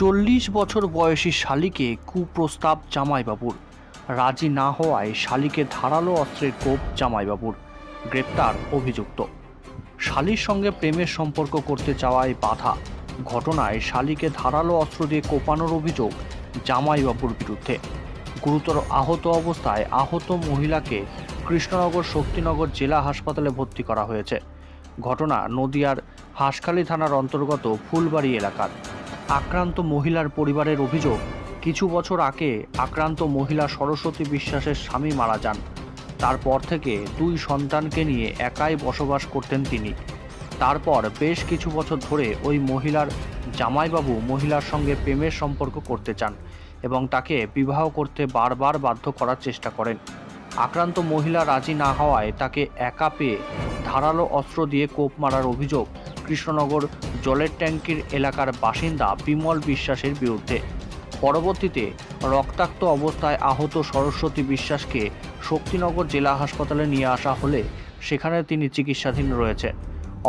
চল্লিশ বছর বয়সী শালিকে কুপ্রস্তাব জামাইবাবুর। রাজি না হওয়ায় শালিকে ধারালো অস্ত্রের কোপ জামাইবাবুর, গ্রেপ্তার অভিযুক্ত। শালির সঙ্গে প্রেমের সম্পর্ক করতে চাওয়ায় বাধা। ঘটনায় শালিকে ধারালো অস্ত্র দিয়ে কোপানোর অভিযোগ জামাইবাবুর বিরুদ্ধে। গুরুতর আহত অবস্থায় আহত মহিলাকে কৃষ্ণনগর শক্তিনগর জেলা হাসপাতালে ভর্তি করা হয়েছে। ঘটনা নদিয়ার হাঁসখালী থানার অন্তর্গত ফুলবাড়ি এলাকার। আক্রান্ত মহিলার পরিবারের অভিযোগ, কিছু বছর আগে আক্রান্ত মহিলা সরস্বতী বিশ্বাসের স্বামী মারা যান। তারপর থেকে দুই সন্তানকে নিয়ে একাই বসবাস করতেন তিনি। তারপর বেশ কিছু বছর ধরে ওই মহিলার জামাইবাবু মহিলার সঙ্গে প্রেমের সম্পর্ক করতে চান এবং তাকে বিবাহ করতে বারবার বাধ্য করার চেষ্টা করেন। আক্রান্ত মহিলা রাজি না হওয়ায় তাকে একা পেয়ে ধারালো অস্ত্র দিয়ে কোপ মারার অভিযোগ কৃষ্ণনগর জলের ট্যাঙ্কির এলাকার বাসিন্দা বিমল বিশ্বাসের বিরুদ্ধে। পরবর্তীতে রক্তাক্ত অবস্থায় আহত সরস্বতী বিশ্বাসকে শক্তিনগর জেলা হাসপাতালে নিয়ে আসা হলে সেখানে তিনি চিকিৎসাধীন রয়েছেন।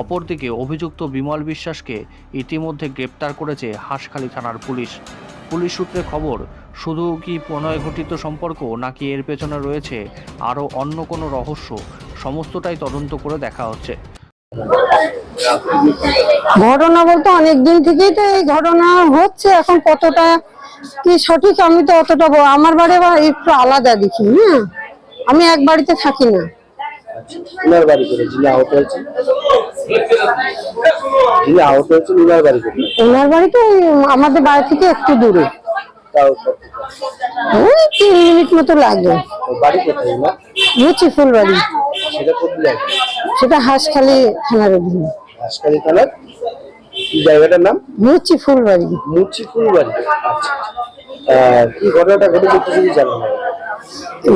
অপরদিকে অভিযুক্ত বিমল বিশ্বাসকে ইতিমধ্যে গ্রেপ্তার করেছে হাঁসখালী থানার পুলিশ। পুলিশ সূত্রে খবর, শুধু কি প্রণয় ঘটিত সম্পর্ক নাকি এর পেছনে রয়েছে আরও অন্য কোনো রহস্য, সমস্তটাই তদন্ত করে দেখা হচ্ছে। ঘটনা বলতে অনেক দিন থেকেই তো এই ঘটনা হচ্ছে এখন কতটা কি সঠিক আমি তো অতটা আমার বাড়ি আবার একটু আলাদা দেখি হ্যাঁ? আমি এক বাড়িতে থাকি না। উনার বাড়ি করে যিনি আহত হয়েছে যিনি আহত হয়েছেন উনার বাড়ি করে ওনার বাড়ি তো আমাদের বাড়ি থেকে একটু দূরে। তাও ওই তিন মিনিট মতো লাগে। তো বাড়ি কোথায় না মুচি ফুল সেটা সেটা হাঁসখালি থানার অধীনে। থানার জায়গাটার নাম? মুচি ফুল বাড়ি মুচিকুল বাড়ি আচ্ছা। কি ঘটনাটা ঘটেছে কিছু জানা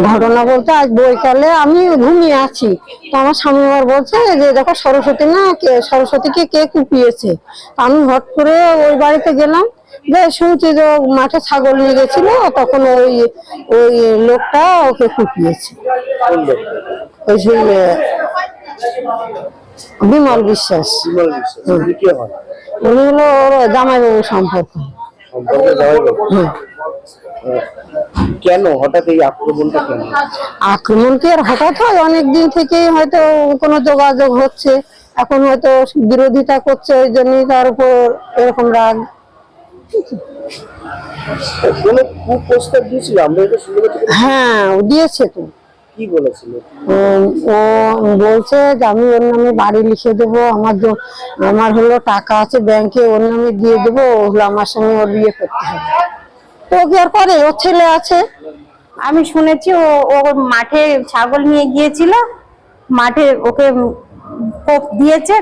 ঘটনা বলতে আজ বইকালে আমি ঘুমিয়ে আছি। তো আমার স্বামী আবার বলছে যে দেখো সরস্বতী না কে- সরস্বতীকে কে কুপিয়েছে? আমি হট করে ওই বাড়িতে গেলাম। যে শুনছি যে মাঠে ছাগল নিয়ে গেছিল তখন ওই ওই লোকটা ওকে কুপিয়েছে। ওই বিমল বিশ্বাস। বিমল বিশ্বাস। উনি কে উনি হলো ওর জামাইবাবু? সম্পর্ক কেন? হঠাৎ এই আক্রমণটা কেন? আক্রমণ কি আর হঠাৎ হয়? অনেক দিন থেকেই হয়তো কোনো যোগাযোগ হচ্ছে। এখন হয়তো বিরোধিতা করছে ওই জন্যই তার উপর এরকম রাগ। হ্যাঁ ও দিয়েছে তো। কি বলেছিল? ও বলছে যে আমি ওর নামে বাড়ি লিখে দেবো আমার আমার হলো টাকা আছে ব্যাংকে ওর নামে দিয়ে দেবো ও হলো আমার সঙ্গে ওর বিয়ে করতে হবে। তো ও কি আর করে ওর ছেলে আছে। আমি শুনেছি ও ও মাঠে ছাগল নিয়ে গিয়েছিল মাঠে ওকে কোপ দিয়েছে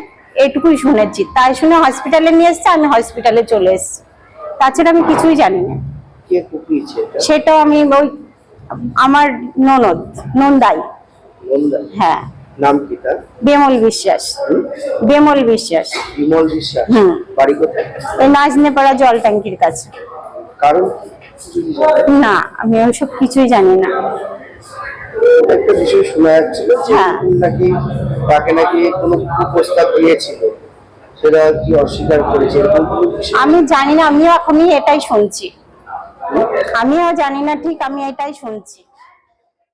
এটুকুই শুনেছি। তাই শুনে হসপিটালে নিয়ে এসছে আমি হসপিটালে চলে এসেছি। তাছাড়া আমি কিছুই জানি না। কে সেটাও আমি ওই আমার ননদ নন্দাই। হ্যাঁ। নাম কি তার? বেমল বিশ্বাস। বেমল বিশ্বাস। বিমল বিশ্বাস? হুম। বাড়ি কোথায়? ওই নাজনেপাড়া জল ট্যাঙ্কির কাছে। কারণ? না আমি ওইসব কিছুই জানি না। একটা বিষয় শোনা যাচ্ছিল যে হ্যাঁ। নাকি তাকে নাকি কোনো কুপ্রস্তাব দিয়েছিল। সেটা কি অস্বীকার করেছে? আমি জানি না আমিও এখনই এটাই শুনছি। আমিও জানি না ঠিক আমি এটাই শুনছি।